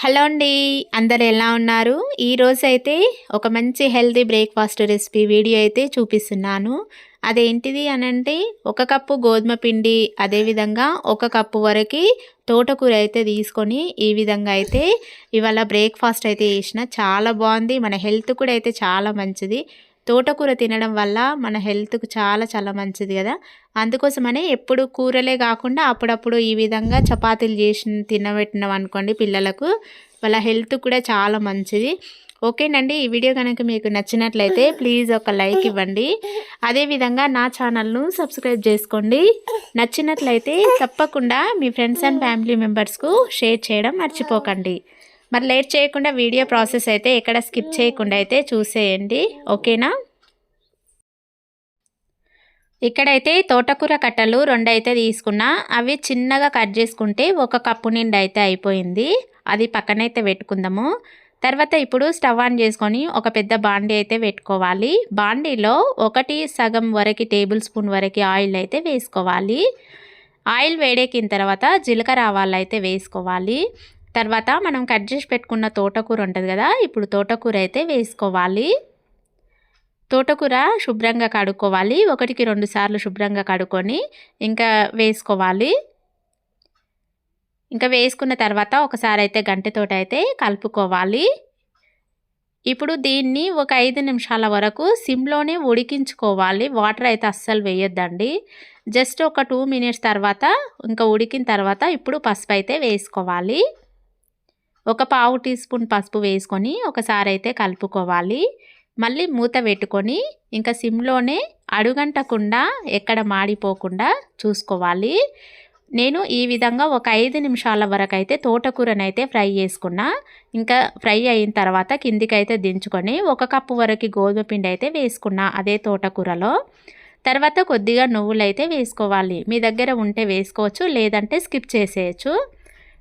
Hello అండి అందరు ఎలా ఉన్నారు? ఈరోజు అయితే ఒక మంచి హెల్తీ బ్రేక్ఫాస్ట్ రెసిపీ వీడియో అయితే చూపిస్తున్నాను. అదేంటిది అని అంటే ఒక కప్పు గోధుమ పిండి అదేవిధంగా ఒక కప్పు వరకు తోటకూర అయితే తీసుకొని ఈ విధంగా అయితే ఇవాళ బ్రేక్ఫాస్ట్ అయితే చేసిన. చాలా బాగుంది మన హెల్త్ కూడా అయితే చాలా మంచిది. తోటకూర తినడం వల్ల మన హెల్త్కు చాలా చాలా మంచిది కదా. అందుకోసమనే ఎప్పుడు కూరలే కాకుండా అప్పుడప్పుడు ఈ విధంగా చపాతీలు చేసి తినబెట్టినాం అనుకోండి పిల్లలకు వాళ్ళ హెల్త్ కూడా చాలా మంచిది. ఓకేనండి ఈ వీడియో కనుక మీకు నచ్చినట్లయితే ప్లీజ్ ఒక లైక్ ఇవ్వండి. అదేవిధంగా నా ఛానల్ను సబ్స్క్రైబ్ చేసుకోండి. నచ్చినట్లయితే తప్పకుండా మీ ఫ్రెండ్స్ అండ్ ఫ్యామిలీ మెంబర్స్కు షేర్ చేయడం మర్చిపోకండి. మరి లేట్ చేయకుండా వీడియో ప్రాసెస్ అయితే ఎక్కడ స్కిప్ చేయకుండా అయితే చూసేయండి. ఓకేనా? ఇక్కడైతే తోటకూర కట్టలు రెండైతే తీసుకున్నా అవి చిన్నగా కట్ చేసుకుంటే ఒక కప్పు నిండి అయితే అయిపోయింది. అది పక్కనైతే పెట్టుకుందాము. తర్వాత ఇప్పుడు స్టవ్ ఆన్ చేసుకొని ఒక పెద్ద బాండీ అయితే పెట్టుకోవాలి. బాండీలో ఒకటి సగం వరకు టేబుల్ స్పూన్ వరకు ఆయిల్ అయితే వేసుకోవాలి. ఆయిల్ వేడెక్కిన తర్వాత జీలకర్ర ఆవాలు అయితే వేసుకోవాలి. తర్వాత మనం కట్ చేసి పెట్టుకున్న తోటకూర ఉంటుంది కదా ఇప్పుడు తోటకూర అయితే వేసుకోవాలి. తోటకూర శుభ్రంగా కడుక్కోవాలి. ఒకటికి రెండు సార్లు శుభ్రంగా కడుక్కొని ఇంకా వేసుకోవాలి. ఇంకా వేసుకున్న తర్వాత ఒకసారి అయితే గంటెతోట అయితే కలుపుకోవాలి. ఇప్పుడు దీన్ని ఒక ఐదు నిమిషాల వరకు సిమ్లోనే ఉడికించుకోవాలి. వాటర్ అయితే అస్సలు వేయొద్దండి. జస్ట్ ఒక టూ మినిట్స్ తర్వాత ఇంకా ఉడికిన తర్వాత ఇప్పుడు పసుపు అయితే వేసుకోవాలి. ఒక పావు టీ స్పూన్ పసుపు వేసుకొని ఒకసారి అయితే కలుపుకోవాలి. మళ్ళీ మూత పెట్టుకొని ఇంకా సిమ్లోనే అడుగంటకుండా ఎక్కడ మాడిపోకుండా చూసుకోవాలి. నేను ఈ విధంగా ఒక ఐదు నిమిషాల వరకు అయితే తోటకూరనైతే ఫ్రై చేసుకున్నా. ఇంకా ఫ్రై అయిన తర్వాత కిందికైతే దించుకొని ఒక కప్పు వరకు గోధుమ పిండి అయితే వేసుకున్నా అదే తోటకూరలో. తర్వాత కొద్దిగా నువ్వులు అయితే వేసుకోవాలి. మీ దగ్గర ఉంటే వేసుకోవచ్చు లేదంటే స్కిప్ చేసేయచ్చు.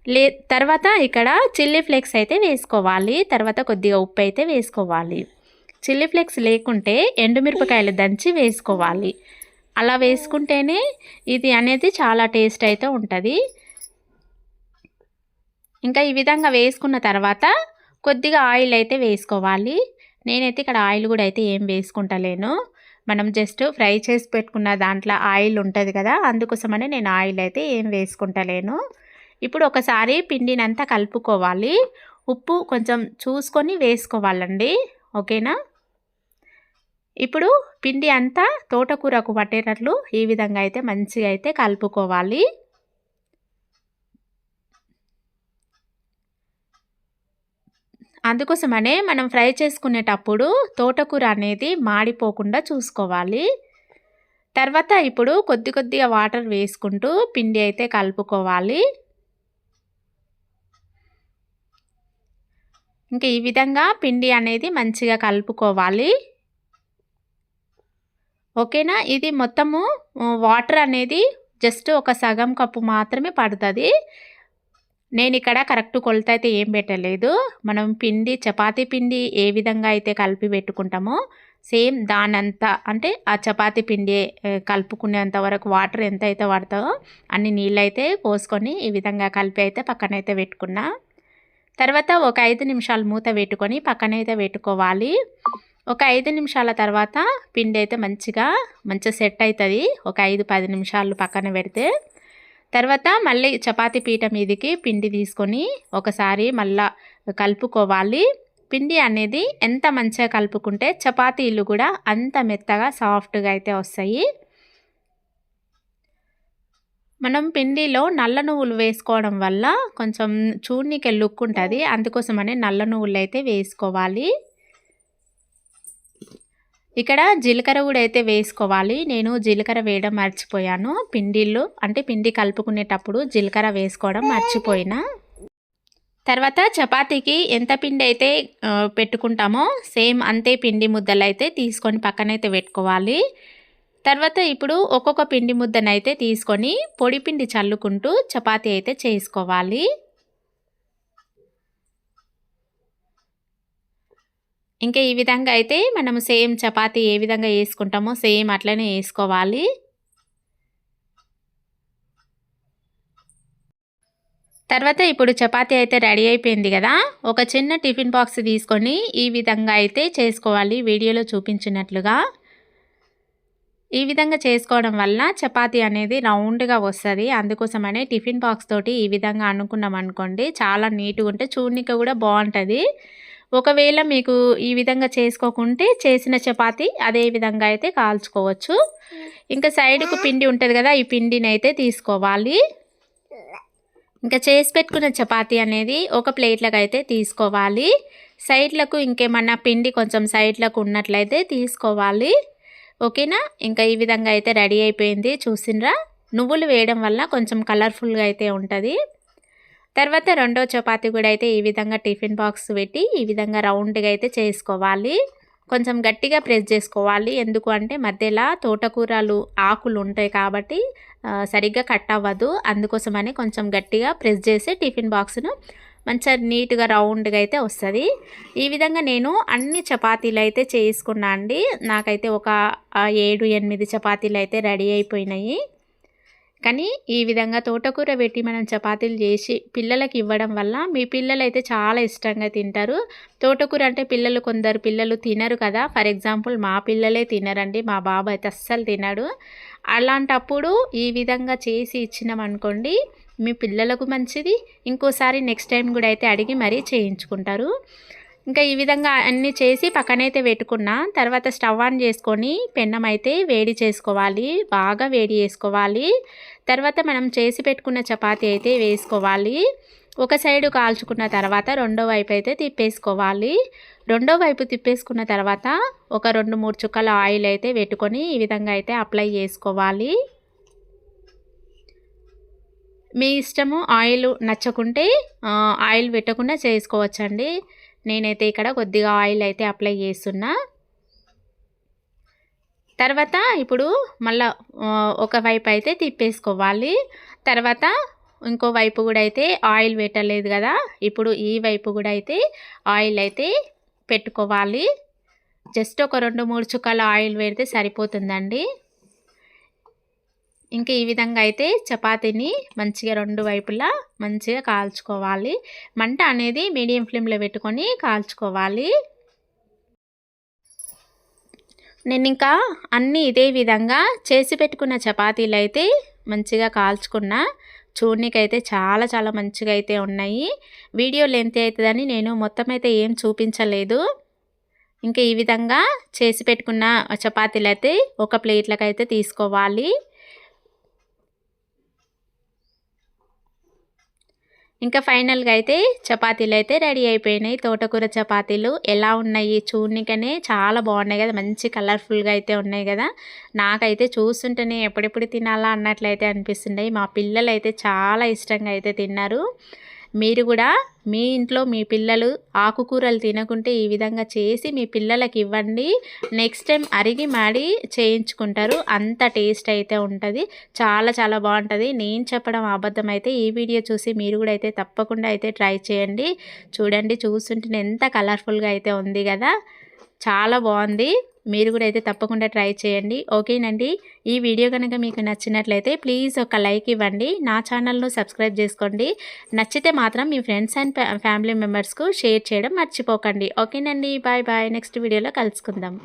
లే తర్వాత ఇక్కడ చిల్లీ ఫ్లేక్స్ అయితే వేసుకోవాలి. తర్వాత కొద్దిగా ఉప్పు అయితే వేసుకోవాలి. చిల్లీ ఫ్లేక్స్ లేకుంటే ఎండుమిరపకాయలు దంచి వేసుకోవాలి. అలా వేసుకుంటేనే ఇది అనేది చాలా టేస్ట్ అయితే ఉంటుంది. ఇంకా ఈ విధంగా వేసుకున్న తర్వాత కొద్దిగా ఆయిల్ అయితే వేసుకోవాలి. నేనైతే ఇక్కడ ఆయిల్ కూడా అయితే ఏం వేసుకుంటలేను. మనం జస్ట్ ఫ్రై చేసి పెట్టుకున్న దాంట్లో ఆయిల్ ఉంటుంది కదా అందుకోసమని నేను ఆయిల్ అయితే ఏం వేసుకుంటలేను. ఇప్పుడు ఒకసారి పిండినంతా కలుపుకోవాలి. ఉప్పు కొంచెం చూసుకొని వేసుకోవాలండి. ఓకేనా? ఇప్పుడు పిండి అంతా తోటకూరకు పట్టేటట్లు ఈ విధంగా అయితే మంచిగా అయితే కలుపుకోవాలి. అందుకోసమనే మనం ఫ్రై చేసుకునేటప్పుడు తోటకూర అనేది మాడిపోకుండా చూసుకోవాలి. తర్వాత ఇప్పుడు కొద్ది కొద్దిగా వాటర్ వేసుకుంటూ పిండి అయితే కలుపుకోవాలి. ఇంకా ఈ విధంగా పిండి అనేది మంచిగా కలుపుకోవాలి. ఓకేనా? ఇది మొత్తము వాటర్ అనేది జస్ట్ ఒక సగం కప్పు మాత్రమే పడుతుంది. నేను ఇక్కడ కరెక్ట్ కొలత అయితే ఏం పెట్టలేదు. మనం పిండి చపాతీ పిండి ఏ విధంగా అయితే కలిపి పెట్టుకుంటామో సేమ్ దానంతా అంటే ఆ చపాతి పిండి కలుపుకునేంత వరకు వాటర్ ఎంత అయితే పడుతుందో అన్ని నీళ్ళు అయితే పోసుకొని ఈ విధంగా కలిపి అయితే పక్కనైతే పెట్టుకున్నా. తర్వాత ఒక ఐదు నిమిషాలు మూత పెట్టుకొని పక్కనైతే పెట్టుకోవాలి. ఒక ఐదు నిమిషాల తర్వాత పిండి అయితే మంచిగా మంచిగా సెట్ అవుతుంది ఒక ఐదు పది నిమిషాలు పక్కన పెడితే. తర్వాత మళ్ళీ చపాతీ పీట మీదకి పిండి తీసుకొని ఒకసారి మళ్ళా కలుపుకోవాలి. పిండి అనేది ఎంత మంచిగా కలుపుకుంటే చపాతీలు కూడా అంత మెత్తగా సాఫ్ట్గా అయితే వస్తాయి. మనం పిండిలో నల్ల నువ్వులు వేసుకోవడం వల్ల కొంచెం చూడనీకే లుక్ ఉంటుంది. అందుకోసమని నల్ల నువ్వులు అయితే వేసుకోవాలి. ఇక్కడ జీలకర్ర కూడా అయితే వేసుకోవాలి. నేను జీలకర్ర వేయడం మర్చిపోయాను. పిండిళ్ళు అంటే పిండి కలుపుకునేటప్పుడు జీలకర్ర వేసుకోవడం మర్చిపోయినా. తర్వాత చపాతీకి ఎంత పిండి అయితే పెట్టుకుంటామో సేమ్ అంతే పిండి ముద్దలు అయితే తీసుకొని పక్కనైతే పెట్టుకోవాలి. తర్వాత ఇప్పుడు ఒక్కొక్క పిండి ముద్దనైతే తీసుకొని పొడి పిండి చల్లుకుంటూ చపాతీ అయితే చేసుకోవాలి. ఇంకా ఈ విధంగా అయితే మనము సేమ్ చపాతీ ఏ విధంగా వేసుకుంటామో సేమ్ అట్లనే వేసుకోవాలి. తర్వాత ఇప్పుడు చపాతీ అయితే రెడీ అయిపోయింది కదా ఒక చిన్న టిఫిన్ బాక్స్ తీసుకొని ఈ విధంగా అయితే చేసుకోవాలి. వీడియోలో చూపించినట్లుగా ఈ విధంగా చేసుకోవడం వల్ల చపాతీ అనేది రౌండ్గా వస్తుంది. అందుకోసమనే టిఫిన్ బాక్స్ తోటి ఈ విధంగా అనుకున్నాం అనుకోండి చాలా నీట్గా ఉంటే చూడనిక కూడా బాగుంటుంది. ఒకవేళ మీకు ఈ విధంగా చేసుకోకుంటే చేసిన చపాతీ అదే విధంగా అయితే కాల్చుకోవచ్చు. ఇంకా సైడ్కు పిండి ఉంటుంది కదా ఈ పిండిని అయితే తీసుకోవాలి. ఇంకా చేసి పెట్టుకున్న చపాతీ అనేది ఒక ప్లేట్లకు అయితే తీసుకోవాలి. సైడ్లకు ఇంకేమన్నా పిండి కొంచెం సైడ్లకు ఉన్నట్లయితే తీసుకోవాలి. ఓకేనా? ఇంకా ఈ విధంగా అయితే రెడీ అయిపోయింది చూసినరా? నువ్వులు వేయడం వల్ల కొంచెం కలర్ఫుల్గా అయితే ఉంటుంది. తర్వాత రెండో చపాతీ కూడా అయితే ఈ విధంగా టిఫిన్ బాక్స్ పెట్టి ఈ విధంగా రౌండ్గా అయితే చేసుకోవాలి. కొంచెం గట్టిగా ప్రెస్ చేసుకోవాలి. ఎందుకు అంటే మధ్యలో తోటకూరలు ఆకులు ఉంటాయి కాబట్టి సరిగ్గా కట్ అవ్వదు. అందుకోసమని కొంచెం గట్టిగా ప్రెస్ చేసి టిఫిన్ బాక్స్ను మంచిగా నీట్గా రౌండ్గా అయితే వస్తుంది. ఈ విధంగా నేను అన్ని చపాతీలు అయితే చేసుకున్నా అండి. నాకైతే ఒక ఏడు ఎనిమిది చపాతీలు అయితే రెడీ అయిపోయినాయి. కానీ ఈ విధంగా తోటకూర పెట్టి మనం చపాతీలు చేసి పిల్లలకి ఇవ్వడం వల్ల మీ పిల్లలు అయితే చాలా ఇష్టంగా తింటారు. తోటకూర అంటే పిల్లలు కొందరు పిల్లలు తినరు కదా. ఫర్ ఎగ్జాంపుల్ మా పిల్లలే తినరండి. మా బాబు అయితే అస్సలు తినడు. అలాంటప్పుడు ఈ విధంగా చేసి ఇచ్చినామనుకోండి మీ పిల్లలకు మంచిది. ఇంకోసారి నెక్స్ట్ టైం కూడా అయితే అడిగి మరీ చేయించుకుంటారు. ఇంకా ఈ విధంగా అన్నీ చేసి పక్కనైతే పెట్టుకున్న తర్వాత స్టవ్ ఆన్ చేసుకొని పెన్నం అయితే వేడి చేసుకోవాలి. బాగా వేడి చేసుకోవాలి. తర్వాత మనం చేసి పెట్టుకున్న చపాతీ అయితే వేసుకోవాలి. ఒక సైడు కాల్చుకున్న తర్వాత రెండో వైపు అయితే తిప్పేసుకోవాలి. రెండో వైపు తిప్పేసుకున్న తర్వాత ఒక రెండు మూడు చుక్కల ఆయిల్ అయితే పెట్టుకొని ఈ విధంగా అయితే అప్లై చేసుకోవాలి. మీ ఇష్టము ఆయిల్ నచ్చకుంటే ఆయిల్ పెట్టకుండా చేసుకోవచ్చండి. నేనైతే ఇక్కడ కొద్దిగా ఆయిల్ అయితే అప్లై చేస్తున్నా. తర్వాత ఇప్పుడు మళ్ళా ఒక వైపు అయితే తిప్పేసుకోవాలి. తర్వాత ఇంకో వైపు కూడా అయితే ఆయిల్ పెట్టలేదు కదా ఇప్పుడు ఈ వైపు కూడా అయితే ఆయిల్ అయితే పెట్టుకోవాలి. జస్ట్ ఒక రెండు మూడు చుక్కల ఆయిల్ పెడితే సరిపోతుందండి. ఇంకా ఈ విధంగా అయితే చపాతీని మంచిగా రెండు వైపులా మంచిగా కాల్చుకోవాలి. మంట అనేది మీడియం ఫ్లేమ్లో పెట్టుకొని కాల్చుకోవాలి. నేను ఇంకా అన్నీ ఇదే విధంగా చేసి పెట్టుకున్న చపాతీలు అయితే మంచిగా కాల్చుకున్న. అయితే చాలా చాలా మంచిగా అయితే ఉన్నాయి. వీడియో లెంత్ అవుతుందని నేను మొత్తం అయితే ఏం చూపించలేదు. ఇంకా ఈ విధంగా చేసి పెట్టుకున్న చపాతీలు అయితే ఒక ప్లేట్లకైతే అయితే తీసుకోవాలి. ఇంకా ఫైనల్గా అయితే చపాతీలు అయితే రెడీ అయిపోయినాయి. తోటకూర చపాతీలు ఎలా ఉన్నాయి చూడనికనే చాలా బాగున్నాయి కదా. మంచి కలర్ఫుల్గా అయితే ఉన్నాయి కదా. నాకైతే చూస్తుంటేనే ఎప్పుడెప్పుడు తినాలా అన్నట్లయితే అనిపిస్తున్నాయి మా పిల్లలు అయితే చాలా ఇష్టంగా అయితే తిన్నారు. మీరు కూడా మీ ఇంట్లో మీ పిల్లలు ఆకుకూరలు తినకుంటే ఈ విధంగా చేసి మీ పిల్లలకి ఇవ్వండి. నెక్స్ట్ టైం అరిగి మాడి చేయించుకుంటారు. అంత టేస్ట్ అయితే ఉంటుంది. చాలా చాలా బాగుంటుంది. నేను చెప్పడం అబద్ధం అయితే ఈ వీడియో చూసి మీరు కూడా అయితే తప్పకుండా అయితే ట్రై చేయండి. చూడండి చూస్తుంటే ఎంత కలర్ఫుల్గా అయితే ఉంది కదా. చాలా బాగుంది. మీరు కూడా అయితే తప్పకుండా ట్రై చేయండి. ఓకేనండి? ఈ వీడియో కనుక మీకు నచ్చినట్లయితే ప్లీజ్ ఒక లైక్ ఇవ్వండి. నా ఛానల్ను సబ్స్క్రైబ్ చేసుకోండి. నచ్చితే మాత్రం మీ ఫ్రెండ్స్ అండ్ ఫ్యామిలీ మెంబర్స్కు షేర్ చేయడం మర్చిపోకండి. ఓకేనండి? Bye bye. నెక్స్ట్ వీడియోలో కలుసుకుందాం.